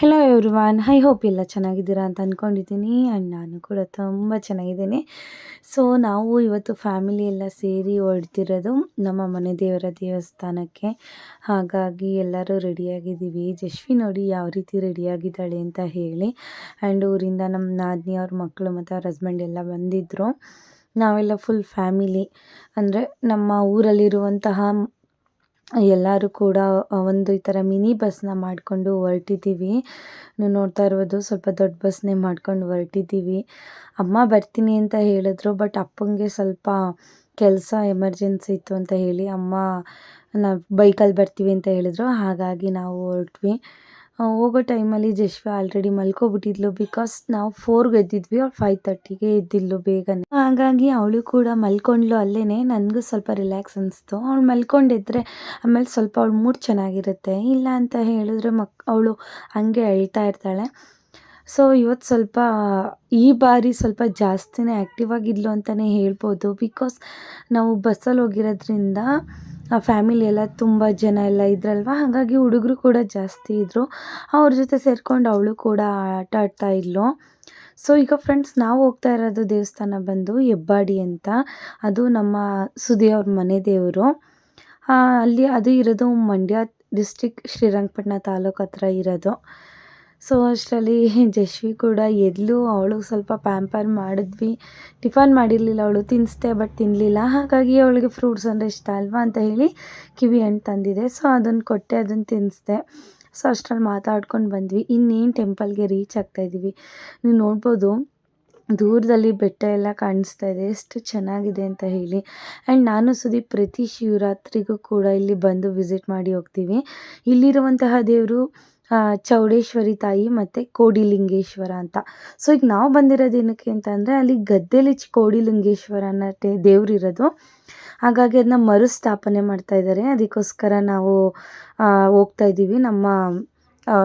Hello everyone I hope ಎಲ್ಲ ಚೆನ್ನಾಗಿದ್ದೀರಾ ಅಂತ ಅಂದ್ಕೊಂಡಿದ್ದೀನಿ ಆ್ಯಂಡ್ ನಾನು ಕೂಡ ತುಂಬ ಚೆನ್ನಾಗಿದ್ದೀನಿ. ಸೊ ನಾವು ಇವತ್ತು ಫ್ಯಾಮಿಲಿ ಎಲ್ಲ ಸೇರಿ ಹೊರಡ್ತಿರೋದು ನಮ್ಮ ಮನೆ ದೇವರ ದೇವಸ್ಥಾನಕ್ಕೆ. ಹಾಗಾಗಿ ಎಲ್ಲರೂ ರೆಡಿಯಾಗಿದ್ದೀವಿ ಜಶ್ವಿ ನೋಡಿ ಯಾವ ರೀತಿ ರೆಡಿಯಾಗಿದ್ದಾಳೆ ಅಂತ ಹೇಳಿ. ಆ್ಯಂಡ್ ಊರಿಂದ ನಮ್ಮ ನಾದಿನಿ ಅವ್ರ ಮಕ್ಕಳು ಮತ್ತು ಅವ್ರ ಹಸ್ಬೆಂಡ್ ಎಲ್ಲ ಬಂದಿದ್ದರು ನಾವೆಲ್ಲ ಫುಲ್ ಫ್ಯಾಮಿಲಿ ಅಂದರೆ ನಮ್ಮ ಊರಲ್ಲಿರುವಂತಹ ಎಲ್ಲರೂ ಕೂಡ ಒಂದು ಈ ಥರ ಮಿನಿ ಬಸ್ನ ಮಾಡಿಕೊಂಡು ಹೊರಟಿದ್ದೀವಿ ನೀವು ನೋಡ್ತಾ ಇರ್ಬೋದು, ಸ್ವಲ್ಪ ದೊಡ್ಡ ಬಸ್ನೇ ಮಾಡ್ಕೊಂಡು ಹೊರಟಿದ್ದೀವಿ ಅಮ್ಮ ಬರ್ತೀನಿ ಅಂತ ಹೇಳಿದ್ರು, ಬಟ್ ಅಪ್ಪಂಗೆ ಸ್ವಲ್ಪ ಕೆಲಸ ಎಮರ್ಜೆನ್ಸಿ ಇತ್ತು ಅಂತ ಹೇಳಿ, ಅಮ್ಮ, ನಾವು ಬೈಕಲ್ಲಿ ಬರ್ತೀವಿ ಅಂತ ಹೇಳಿದ್ರು. ಹಾಗಾಗಿ ನಾವು ಹೊರಟ್ವಿ. ಹೋಗೋ ಟೈಮಲ್ಲಿ ಜಶ್ವ ಆಲ್ರೆಡಿ ಮಲ್ಕೊಬಿಟ್ಟಿದ್ಲು ಬಿಕಾಸ್ ನಾವು ಫೋರ್ಗೆ ಎದ್ದಿದ್ವಿ, ಅವ್ಳು ಫೈವ್ ತರ್ಟಿಗೆ ಎದ್ದಿದ್ಲು ಬೇಗನೆ. ಹಾಗಾಗಿ ಅವಳು ಕೂಡ ಮಲ್ಕೊಂಡ್ಲು ಅಲ್ಲೇ ನನಗೂ ಸ್ವಲ್ಪ ರಿಲ್ಯಾಕ್ಸ್ ಅನಿಸ್ತು. ಅವಳು ಮಲ್ಕೊಂಡಿದ್ರೆ ಆಮೇಲೆ ಸ್ವಲ್ಪ ಅವಳು ಮೂಡ್ ಚೆನ್ನಾಗಿರುತ್ತೆ. ಇಲ್ಲ ಅಂತ ಹೇಳಿದ್ರೆ ಮಕ್, ಅವಳು ಹಂಗೆ ಅಳ್ತಾ ಇರ್ತಾಳೆ. ಸೊ ಇವತ್ತು ಸ್ವಲ್ಪ, ಈ ಬಾರಿ ಸ್ವಲ್ಪ ಜಾಸ್ತಿನೇ ಆ್ಯಕ್ಟಿವ್ ಆಗಿದ್ಲು ಅಂತಲೇ ಹೇಳ್ಬೋದು. ಬಿಕಾಸ್ ನಾವು ಬಸ್ಸಲ್ಲಿ ಹೋಗಿರೋದ್ರಿಂದ ಫ್ಯಾಮಿಲಿ ಎಲ್ಲ ತುಂಬ ಜನ ಎಲ್ಲ ಇದ್ರಲ್ವ? ಹಾಗಾಗಿ ಹುಡುಗರು ಕೂಡ ಜಾಸ್ತಿ ಇದ್ದರು ಅವ್ರ ಜೊತೆ ಸೇರ್ಕೊಂಡು ಅವಳು ಕೂಡ ಆಟ ಆಡ್ತಾ ಇದ್ಲು. ಸೊ ಈಗ ಫ್ರೆಂಡ್ಸ್ ನಾವು ಹೋಗ್ತಾ ಇರೋದು ದೇವಸ್ಥಾನ ಬಂದು ಹೆಬ್ಬಾಡಿ ಅಂತ. ಅದು ನಮ್ಮ ಸುದಿ ಅವ್ರ ಮನೆ ದೇವರು. ಅಲ್ಲಿ ಅದು ಇರೋದು ಮಂಡ್ಯ ಡಿಸ್ಟಿಕ್ ಶ್ರೀರಂಗಪಟ್ಟಣ ತಾಲೂಕು ಹತ್ರ ಇರೋದು. ಸೊ ಅಷ್ಟರಲ್ಲಿ ಜಶ್ವಿ ಕೂಡ ಎದ್ಲು, ಅವಳು ಸ್ವಲ್ಪ ಪ್ಯಾಂಪರ್ ಮಾಡಿದ್ವಿ. ಟಿಫನ್ ಮಾಡಿರಲಿಲ್ಲ, ಅವಳು ತಿನ್ನಿಸ್ದೆ ಬಟ್ ತಿನ್ನಲಿಲ್ಲ ಹಾಗಾಗಿ ಅವಳಿಗೆ ಫ್ರೂಟ್ಸ್ ಅಂದರೆ ಇಷ್ಟ ಅಲ್ವಾ ಅಂತ ಹೇಳಿ ಕಿವಿ ಹಣ್ಣು ತಂದಿದೆ. ಸೊ ಅದನ್ನು ಕೊಟ್ಟೆ, ಅದನ್ನು ತಿನ್ನಿಸ್ದೆ ಸೊ ಅಷ್ಟರಲ್ಲಿ ಮಾತಾಡ್ಕೊಂಡು ಬಂದ್ವಿ. ಇನ್ನೇನು ಟೆಂಪಲ್ಗೆ ರೀಚ್ ಆಗ್ತಾ ಆಗ್ತಾಯಿದ್ದೀವಿ ನೀವು ನೋಡ್ಬೋದು, ದೂರದಲ್ಲಿ ಬೆಟ್ಟ ಎಲ್ಲ ಕಾಣಿಸ್ತಾ ಇದೆ. ಎಷ್ಟು ಚೆನ್ನಾಗಿದೆ ಅಂತ ಹೇಳಿ. ಆ್ಯಂಡ್ ನಾನು ಸುದೀಪ್, ಪ್ರತಿ ಶಿವರಾತ್ರಿಗೂ ಕೂಡ ಇಲ್ಲಿ ಬಂದು ವಿಸಿಟ್ ಮಾಡಿ ಹೋಗ್ತೀವಿ. ಇಲ್ಲಿರುವಂತಹ ದೇವರು ಚೌಡೇಶ್ವರಿ ತಾಯಿ ಮತ್ತು ಕೋಡಿಲಿಂಗೇಶ್ವರ ಅಂತ. ಸೊ ಈಗ ನಾವು ಬಂದಿರೋದು ಏನಕ್ಕೆ ಅಂತಂದರೆ ಅಲ್ಲಿ ಗದ್ದೆಲಿ ಕೋಡಿಲಿಂಗೇಶ್ವರ ಅನ್ನೋ ದೇವ್ರಿರೋದು ಹಾಗಾಗಿ ಅದನ್ನ ಮರುಸ್ಥಾಪನೆ ಮಾಡ್ತಾ ಇದ್ದಾರೆ ಅದಕ್ಕೋಸ್ಕರ ನಾವು ಹೋಗ್ತಾ ಇದ್ದೀವಿ. ನಮ್ಮ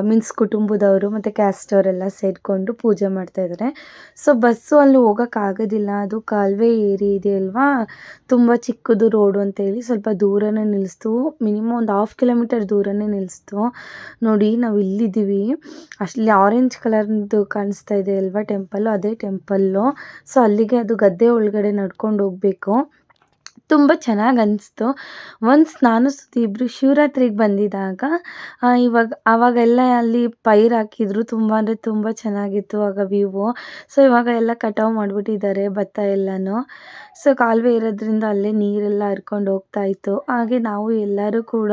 ಮೀನ್ಸ್ ಕುಟುಂಬದವರು ಮತ್ತು ಕ್ಯಾಸ್ಟ್ ಅವರೆಲ್ಲ ಸೇರಿಕೊಂಡು ಪೂಜೆ ಮಾಡ್ತಾಯಿದ್ದಾರೆ ಸೊ ಬಸ್ಸು ಅಲ್ಲಿ ಹೋಗೋಕ್ಕಾಗೋದಿಲ್ಲ ಅದು ಕಾಲುವೆ ಏರಿ ಇದೆ ಅಲ್ವಾ? ತುಂಬ ಚಿಕ್ಕದು ರೋಡು ಅಂತೇಳಿ ಸ್ವಲ್ಪ ದೂರನೇ ನಿಲ್ಲಿಸ್ತು ಮಿನಿಮಮ್ ಒಂದು ಹಾಫ್ ಕಿಲೋಮೀಟರ್ ದೂರನೇ ನಿಲ್ಲಿಸ್ತು ನೋಡಿ, ನಾವು ಇಲ್ಲಿದ್ದೀವಿ. ಅಷ್ಟಲ್ಲಿ ಆರೆಂಜ್ ಕಲರ್ದು ಕಾಣಿಸ್ತಾ ಇದೆ ಅಲ್ವಾ ಟೆಂಪಲ್ಲು ಅದೇ ಟೆಂಪಲ್ಲು ಸೊ ಅಲ್ಲಿಗೆ ಅದು ಗದ್ದೆ ಒಳಗಡೆ ನಡ್ಕೊಂಡು ಹೋಗಬೇಕು. ತುಂಬ ಚೆನ್ನಾಗಿ ಅನ್ನಿಸ್ತು ಒನ್ಸ್ ನಾನು ಸುದ್ದಿ ಇಬ್ಬರು ಶಿವರಾತ್ರಿಗೆ ಬಂದಿದ್ದಾಗ ಇವಾಗ, ಆವಾಗೆಲ್ಲ ಅಲ್ಲಿ ಪೈರು ಹಾಕಿದ್ರು ತುಂಬ, ಅಂದರೆ ತುಂಬ ಚೆನ್ನಾಗಿತ್ತು ಆಗ ವ್ಯೂವು ಸೊ ಇವಾಗ ಎಲ್ಲ ಕಟಾವು ಮಾಡಿಬಿಟ್ಟಿದ್ದಾರೆ ಭತ್ತ ಎಲ್ಲನೂ. ಸೊ ಕಾಲುವೆ ಇರೋದ್ರಿಂದ ಅಲ್ಲೇ ನೀರೆಲ್ಲ ಹರ್ಕೊಂಡು ಹೋಗ್ತಾ ಇತ್ತು. ಹಾಗೆ ನಾವು ಎಲ್ಲರೂ ಕೂಡ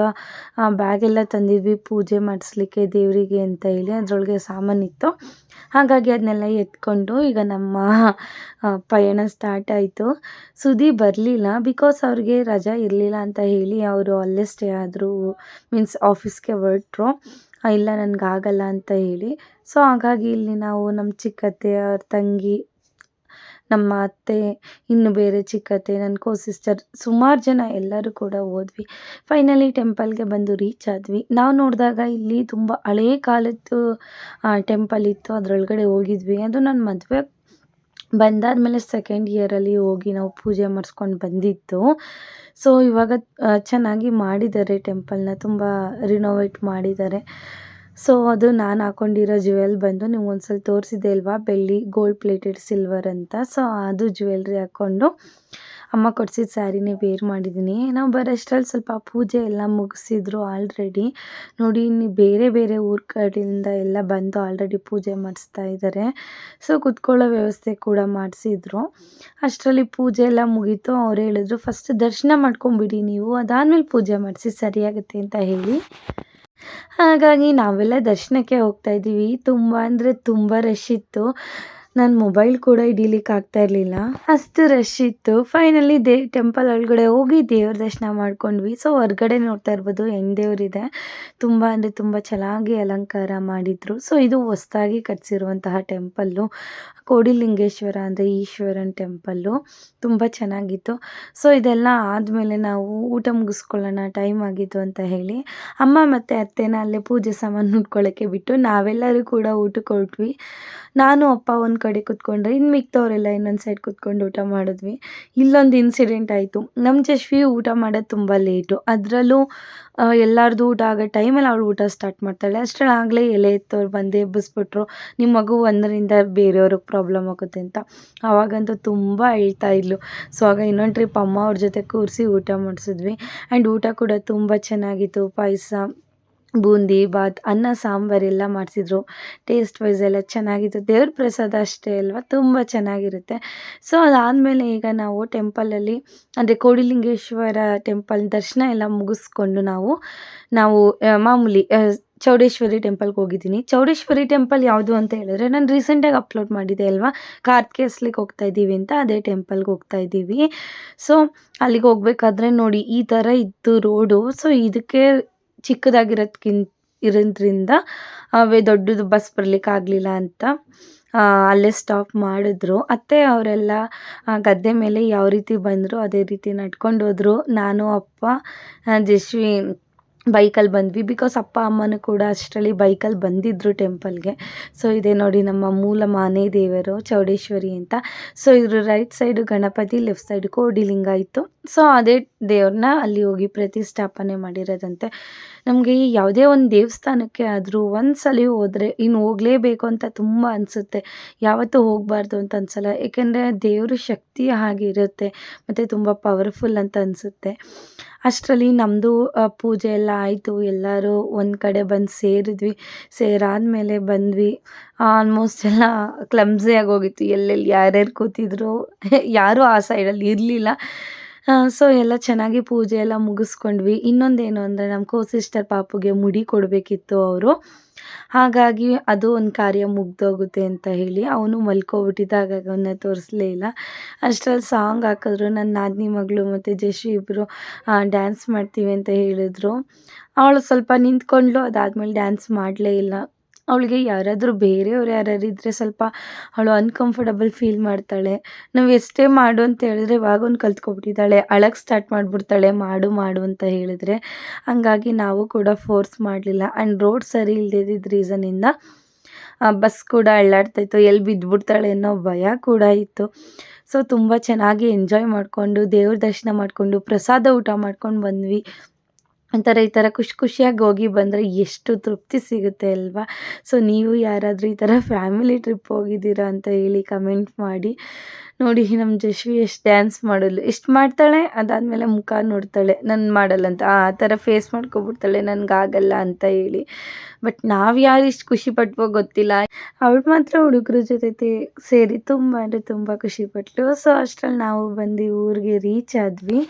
ಬ್ಯಾಗೆಲ್ಲ ತಂದಿದ್ವಿ ಪೂಜೆ ಮಾಡಿಸ್ಲಿಕ್ಕೆ ದೇವರಿಗೆ ಅಂತ ಹೇಳಿ. ಅದರೊಳಗೆ ಸಾಮಾನಿತ್ತು ಹಾಗಾಗಿ ಅದನ್ನೆಲ್ಲ ಎತ್ಕೊಂಡು ಈಗ ನಮ್ಮ ಪಯಣ ಸ್ಟಾರ್ಟ್ ಆಯಿತು. ಸುದಿ ಬರಲಿಲ್ಲ. ಬಿಕಾಸ್ ಅವ್ರಿಗೆ ರಜಾ ಇರಲಿಲ್ಲ ಅಂತ ಹೇಳಿ ಅವರು ಅಲ್ಲೇ ಸ್ಟೇ ಆದರೂ ಮೀನ್ಸ್ ಆಫೀಸ್ಗೆ ಹೊರಟ್ರು. ಇಲ್ಲ, ನನಗಾಗಲ್ಲ ಅಂತ ಹೇಳಿ. ಸೊ ಹಾಗಾಗಿ ಇಲ್ಲಿ ನಾವು ನಮ್ಮ ಚಿಕ್ಕತ್ತೆ, ಅವ್ರ ತಂಗಿ, ನಮ್ಮ ಅತ್ತೆ, ಇನ್ನು ಬೇರೆ ಚಿಕ್ಕತ್ತೆ ನನ್ನ ಕೋ ಸಿಸ್ಟರ್ ಸುಮಾರು ಜನ ಎಲ್ಲರೂ ಕೂಡ ಹೋದ್ವಿ. ಫೈನಲಿ ಟೆಂಪಲ್ಗೆ ಬಂದು ರೀಚ್ ಆದ್ವಿ. ನಾವು ನೋಡಿದಾಗ ಇಲ್ಲಿ ತುಂಬ ಹಳೇ ಕಾಲದ್ದು ಟೆಂಪಲ್ ಇತ್ತು. ಅದರೊಳಗಡೆ ಹೋಗಿದ್ವಿ. ಅದು ನನ್ನ ಮದುವೆ ಬಂದಾದಮೇಲೆ ಸೆಕೆಂಡ್ ಇಯರಲ್ಲಿ ಹೋಗಿ ನಾವು ಪೂಜೆ ಮಾಡಿಸ್ಕೊಂಡು ಬಂದಿದ್ದು. ಸೊ ಇವಾಗ ಚೆನ್ನಾಗಿ ಮಾಡಿದ್ದಾರೆ ಟೆಂಪಲ್ನ ತುಂಬ ರಿನೋವೇಟ್ ಮಾಡಿದ್ದಾರೆ. ಸೊ ಅದು ನಾನು ಹಾಕೊಂಡಿರೋ ಜ್ಯುವೆಲ್ ಬಂದು ನೀವು ಒಂದು ಸಲ ತೋರಿಸಿದ್ದೆ ಅಲ್ವಾ? ಬೆಳ್ಳಿ ಗೋಲ್ಡ್ ಪ್ಲೇಟೆಡ್ ಸಿಲ್ವರ್ ಅಂತ. ಸೊ ಅದು ಜ್ಯುವೆಲ್ರಿ ಹಾಕ್ಕೊಂಡು ಅಮ್ಮ ಕೊಡ್ಸಿದ ಸ್ಯಾರಿನೇ ವೇರ್ ಮಾಡಿದ್ದೀನಿ ನಾವು ಬರೋಷ್ಟ್ರಲ್ಲಿ ಸ್ವಲ್ಪ ಪೂಜೆ ಎಲ್ಲ ಮುಗಿಸಿದ್ರು ಆಲ್ರೆಡಿ ನೋಡಿ, ಇನ್ನು ಬೇರೆ ಬೇರೆ ಊರ ಕಡೆಯಿಂದ ಎಲ್ಲ ಬಂದು ಆಲ್ರೆಡಿ ಪೂಜೆ ಮಾಡಿಸ್ತಾ ಇದ್ದಾರೆ ಸೊ ಕುತ್ಕೊಳ್ಳೋ ವ್ಯವಸ್ಥೆ ಕೂಡ ಮಾಡಿಸಿದ್ರು. ಅಷ್ಟರಲ್ಲಿ ಪೂಜೆ ಎಲ್ಲ ಮುಗೀತು. ಅವ್ರು ಹೇಳಿದ್ರು ಫಸ್ಟ್ ದರ್ಶನ ಮಾಡ್ಕೊಂಬಿಡಿ ನೀವು. ಅದಾದ್ಮೇಲೆ ಪೂಜೆ ಮಾಡಿಸಿ ಸರಿಯಾಗುತ್ತೆ ಅಂತ ಹೇಳಿ. ಹಾಗಾಗಿ ನಾವೆಲ್ಲ ದರ್ಶನಕ್ಕೆ ಹೋಗ್ತಾ ಇದ್ದೀವಿ. ತುಂಬ ಅಂದರೆ ತುಂಬ ರಶ್ ಇತ್ತು. ನನ್ನ ಮೊಬೈಲ್ ಕೂಡ ಹಿಡೀಲಿಕ್ಕೆ ಆಗ್ತಾ ಇರಲಿಲ್ಲ. ಅಷ್ಟು ರಶ್ ಇತ್ತು. ಫೈನಲಿ ದೇ ಟೆಂಪಲ್ ಒಳಗಡೆ ಹೋಗಿ ದೇವ್ರ ದರ್ಶನ ಮಾಡ್ಕೊಂಡ್ವಿ. ಸೊ ಹೊರ್ಗಡೆ ನೋಡ್ತಾ ಇರ್ಬೋದು ಹೆಣ್ಣು ದೇವರಿದೆ. ತುಂಬ ಅಂದರೆ ತುಂಬ ಚೆನ್ನಾಗಿ ಅಲಂಕಾರ ಮಾಡಿದರು. ಸೊ ಇದು ಹೊಸದಾಗಿ ಕಟ್ಸಿರುವಂತಹ ಟೆಂಪಲ್ಲು ಕೋಡಿಲಿಂಗೇಶ್ವರ ಅಂದರೆ ಈಶ್ವರನ್ ಟೆಂಪಲ್ಲು ತುಂಬ ಚೆನ್ನಾಗಿತ್ತು. ಸೊ ಇದೆಲ್ಲ ಆದಮೇಲೆ ನಾವು ಊಟ ಮುಗಿಸ್ಕೊಳ್ಳೋಣ ಟೈಮ್ ಆಗಿತ್ತು ಅಂತ ಹೇಳಿ ಅಮ್ಮ ಮತ್ತು ಅತ್ತೆನ ಅಲ್ಲೇ ಪೂಜೆ ಸಾಮಾನು ಉಟ್ಕೊಳ್ಳೋಕ್ಕೆ ಬಿಟ್ಟು ನಾವೆಲ್ಲರೂ ಕೂಡ ಊಟಕ್ಕೆ ಹೊರಟ್ವಿ. ನಾನು, ಅಪ್ಪ, ಒಂದು ಕಡೆ ಕೂತ್ಕೊಂಡ್ರೆ ಇನ್ನು ಮಿಕ್ದವರೆಲ್ಲ ಇನ್ನೊಂದು ಸೈಡ್ ಕೂತ್ಕೊಂಡು ಊಟ ಮಾಡಿದ್ವಿ. ಇಲ್ಲೊಂದು ಇನ್ಸಿಡೆಂಟ್ ಆಯಿತು. ನಮ್ಮ ಜಶ್ವಿ ಊಟ ಮಾಡೋದು ತುಂಬ ಲೇಟು ಅದರಲ್ಲೂ ಎಲ್ಲರದು ಊಟ ಆಗೋ ಟೈಮಲ್ಲಿ ಅವಳು ಊಟ ಸ್ಟಾರ್ಟ್ ಮಾಡ್ತಾಳೆ. ಅಷ್ಟರಲ್ಲಿ ಆಗಲೇ ಎಲೆ ಎತ್ತವ್ರು ಬಂದು ಎಬ್ಬಿಸ್ಬಿಟ್ರು ನಿಮ್ಮ ಮಗು ಒಂದರಿಂದ ಬೇರೆಯವ್ರಿಗೆ ಪ್ರಾಬ್ಲಮ್ ಆಗುತ್ತೆ ಅಂತ. ಆವಾಗಂತೂ ತುಂಬ ಹೇಳ್ತಾ ಇದ್ಲು. ಸೊ ಆಗ ಇನ್ನೊಂದು ಟ್ರಿಪ್ ಅಮ್ಮ ಅವ್ರ ಜೊತೆ ಕೂರಿಸಿ ಊಟ ಮಾಡಿಸಿದ್ವಿ. ಆ್ಯಂಡ್ ಊಟ ಕೂಡ ತುಂಬ ಚೆನ್ನಾಗಿತ್ತು. ಪಾಯಸ ಬೂಂದಿ ಬಾತ್ ಅನ್ನ ಸಾಂಬಾರೆಲ್ಲ ಮಾಡಿಸಿದ್ರು. ಟೇಸ್ಟ್ ವೈಸ್ ಎಲ್ಲ ಚೆನ್ನಾಗಿತ್ತು. ದೇವ್ರ ಪ್ರಸಾದ ಅಷ್ಟೇ ಅಲ್ವಾ? ತುಂಬ ಚೆನ್ನಾಗಿರುತ್ತೆ. ಸೊ ಅದಾದಮೇಲೆ ಈಗ ನಾವು ಟೆಂಪಲಲ್ಲಿ ಅಂದರೆ ಕೋಡಿಲಿಂಗೇಶ್ವರ ಟೆಂಪಲ್ ದರ್ಶನ ಎಲ್ಲ ಮುಗಿಸ್ಕೊಂಡು ನಾವು ನಾವು ಮಾಮೂಲಿ ಚೌಡೇಶ್ವರಿ ಟೆಂಪಲ್ಗೆ ಹೋಗಿದ್ದೀನಿ. ಚೌಡೇಶ್ವರಿ ಟೆಂಪಲ್ ಯಾವುದು ಅಂತ ಹೇಳಿದ್ರೆ ನಾನು ರೀಸೆಂಟಾಗಿ ಅಪ್ಲೋಡ್ ಮಾಡಿದ್ದೆ ಅಲ್ವಾ? ಕಾರ್ತಿಕೇಸ್ಲಿಗೆ ಹೋಗ್ತಾ ಇದ್ದೀವಿ ಅಂತ ಅದೇ ಟೆಂಪಲ್ಗೆ ಹೋಗ್ತಾ ಇದ್ದೀವಿ. ಸೊ ಅಲ್ಲಿಗೆ ಹೋಗ್ಬೇಕಾದ್ರೆ ನೋಡಿ ಈ ಥರ ಇತ್ತು ರೋಡು ಸೊ ಇದಕ್ಕೆ ಚಿಕ್ಕದಾಗಿರೋದ್ಕಿಂತ ಇರೋದ್ರಿಂದ ಅವೇ ದೊಡ್ಡದು ಬಸ್ ಬರಲಿಕ್ಕಾಗಲಿಲ್ಲ ಅಂತ ಅಲ್ಲೇ ಸ್ಟಾಪ್ ಮಾಡಿದ್ರು. ಅತ್ತೆ ಅವರೆಲ್ಲ ಗದ್ದೆ ಮೇಲೆ ಯಾವ ರೀತಿ ಬಂದರು ಅದೇ ರೀತಿ ನಡ್ಕೊಂಡು ಹೋದರು. ನಾನು, ಅಪ್ಪ ಜಶ್ವಿ ಬೈಕಲ್ಲಿ ಬಂದ್ವಿ. ಬಿಕಾಸ್ ಅಪ್ಪ, ಅಮ್ಮನೂ ಕೂಡ ಅಷ್ಟರಲ್ಲಿ ಬೈಕಲ್ಲಿ ಬಂದಿದ್ದರು ಟೆಂಪಲ್ಗೆ ಸೊ ಇದೇ ನೋಡಿ ನಮ್ಮ ಮೂಲ ಮನೆ ದೇವರು ಚೌಡೇಶ್ವರಿ ಅಂತ. ಸೊ ಇದ್ರ right side Ganapati left side Kodilinga ಇತ್ತು. ಸೊ ಅದೇ ದೇವ್ರನ್ನ ಅಲ್ಲಿ ಹೋಗಿ ಪ್ರತಿಷ್ಠಾಪನೆ ಮಾಡಿರೋದಂತೆ. ನಮಗೆ ಯಾವುದೇ ಒಂದು ದೇವಸ್ಥಾನಕ್ಕೆ ಆದರೂ ಒಂದು ಸಲ ಹೋದರೆ ಇನ್ನು ಹೋಗಲೇಬೇಕು ಅಂತ ತುಂಬ ಅನಿಸುತ್ತೆ. ಯಾವತ್ತೂ ಹೋಗಬಾರ್ದು ಅಂತ ಅನ್ಸಲ್ಲ. ಏಕೆಂದರೆ ದೇವ್ರ ಶಕ್ತಿ ಆಗಿರುತ್ತೆ ಮತ್ತು ತುಂಬ ಪವರ್ಫುಲ್ ಅಂತ ಅನಿಸುತ್ತೆ. ಅಷ್ಟರಲ್ಲಿ ನಮ್ಮದು ಪೂಜೆ ಎಲ್ಲ ಆಯಿತು. ಎಲ್ಲರೂ ಒಂದು ಕಡೆ ಬಂದು ಸೇರಿದ್ವಿ. ಸೇರಾದಮೇಲೆ ಬಂದ್ವಿ. ಆಲ್ಮೋಸ್ಟ್ ಎಲ್ಲ ಕ್ಲಮ್ಸಿಯಾಗಿ ಹೋಗಿತ್ತು ಎಲ್ಲೆಲ್ಲಿ ಯಾರ್ಯಾರು ಕೂತಿದ್ರು. ಯಾರೂ ಆ ಸೈಡಲ್ಲಿ ಇರಲಿಲ್ಲ. ಸೊ ಎಲ್ಲ ಚೆನ್ನಾಗಿ ಪೂಜೆ ಎಲ್ಲ ಮುಗಿಸ್ಕೊಂಡ್ವಿ. ಇನ್ನೊಂದೇನು ಅಂದರೆ ನಮ್ಮ ಕೋ ಸಿಸ್ಟರ್ ಪಾಪುಗೆ ಮುಡಿ ಕೊಡಬೇಕಿತ್ತು ಅವರು. ಹಾಗಾಗಿ ಅದು ಒಂದು ಕಾರ್ಯ ಮುಗ್ದೋಗುತ್ತೆ ಅಂತ ಹೇಳಿ ಅವನು ಮಲ್ಕೋಬಿಟ್ಟಿದ್ದ, ಹಾಗಾಗಿ ಅವನ್ನ ತೋರಿಸಲೇ ಇಲ್ಲ. ಅಷ್ಟರಲ್ಲಿ ಸಾಂಗ್ ಹಾಕಿದ್ರು ನನ್ನ ನಾದಿನಿ ಮಗಳು ಮತ್ತು ಜಶಿ ಇಬ್ಬರು ಡ್ಯಾನ್ಸ್ ಮಾಡ್ತೀವಿ ಅಂತ ಹೇಳಿದ್ರು. ಅವಳು ಸ್ವಲ್ಪ ನಿಂತ್ಕೊಂಡ್ಲು ಅದಾದಮೇಲೆ ಡ್ಯಾನ್ಸ್ ಮಾಡಲೇ ಇಲ್ಲ. ಅವಳಿಗೆ ಯಾರಾದರೂ ಬೇರೆಯವ್ರು ಯಾರಾದ್ರು ಇದ್ದರೆ ಸ್ವಲ್ಪ ಅವಳು ಅನ್ಕಂಫರ್ಟಬಲ್ ಫೀಲ್ ಮಾಡ್ತಾಳೆ. ನಾವು ಎಷ್ಟೇ ಮಾಡು ಅಂತ ಹೇಳಿದ್ರೆ ಇವಾಗ ಒಂದು ಕಲ್ತ್ಕೊಬಿಟ್ಟಿದ್ದಾಳೆ. ಅಳಕ್ಕೆ ಸ್ಟಾರ್ಟ್ ಮಾಡಿಬಿಡ್ತಾಳೆ. ಮಾಡು ಮಾಡು ಅಂತ ಹೇಳಿದ್ರೆ ಹಂಗಾಗಿ ನಾವು ಕೂಡ ಫೋರ್ಸ್ ಮಾಡಲಿಲ್ಲ. ಆ್ಯಂಡ್ ರೋಡ್ ಸರಿ ಇಲ್ಲದಿದ್ದ ರೀಸನಿಂದ ಬಸ್ ಕೂಡ ಅಳ್ಳಾಡ್ತಾಯಿತ್ತು ಎಲ್ಲಿ ಬಿದ್ದುಬಿಡ್ತಾಳೆ ಅನ್ನೋ ಭಯ ಕೂಡ ಇತ್ತು. ಸೊ ತುಂಬ ಚೆನ್ನಾಗಿ ಎಂಜಾಯ್ ಮಾಡಿಕೊಂಡು, ದೇವ್ರ ದರ್ಶನ ಮಾಡಿಕೊಂಡು, ಪ್ರಸಾದ ಊಟ ಮಾಡ್ಕೊಂಡು ಬಂದ್ವಿ. ಒಂಥರ ಈ ಥರ ಖುಷಿ ಖುಷಿಯಾಗಿ ಹೋಗಿ ಬಂದರೆ ಎಷ್ಟು ತೃಪ್ತಿ ಸಿಗುತ್ತೆ ಅಲ್ವಾ? ಸೊ ನೀವು ಯಾರಾದರೂ ಈ ಥರ ಫ್ಯಾಮಿಲಿ ಟ್ರಿಪ್ ಹೋಗಿದ್ದೀರಾ ಅಂತ ಹೇಳಿ ಕಮೆಂಟ್ ಮಾಡಿ. ನೋಡಿ, ನಮ್ಮ ಜಶ್ವಿ ಎಷ್ಟು ಡ್ಯಾನ್ಸ್ ಮಾಡಲು, ಎಷ್ಟು ಮಾಡ್ತಾಳೆ? ಅದಾದಮೇಲೆ ಮುಖ ನೋಡ್ತಾಳೆ, ನಾನು ಮಾಡಲ್ಲ ಅಂತ. ಆ ಥರ ಫೇಸ್ ಮಾಡ್ಕೊಬಿಡ್ತಾಳೆ, ನನಗಾಗಲ್ಲ ಅಂತ ಹೇಳಿ. ಬಟ್ ನಾವು ಯಾರು ಇಷ್ಟು ಖುಷಿ ಪಟ್ವೋ ಗೊತ್ತಿಲ್ಲ. ಅವಳು ಮಾತ್ರ ಹುಡುಗರ ಜೊತೆ ಸೇರಿ ತುಂಬ ಅಂದರೆ ತುಂಬ ಖುಷಿಪಟ್ಟಳು ಸೊ ಅಷ್ಟರಲ್ಲಿ ನಾವು ಬಂದು ಊರಿಗೆ ರೀಚ್ ಆದ್ವಿ.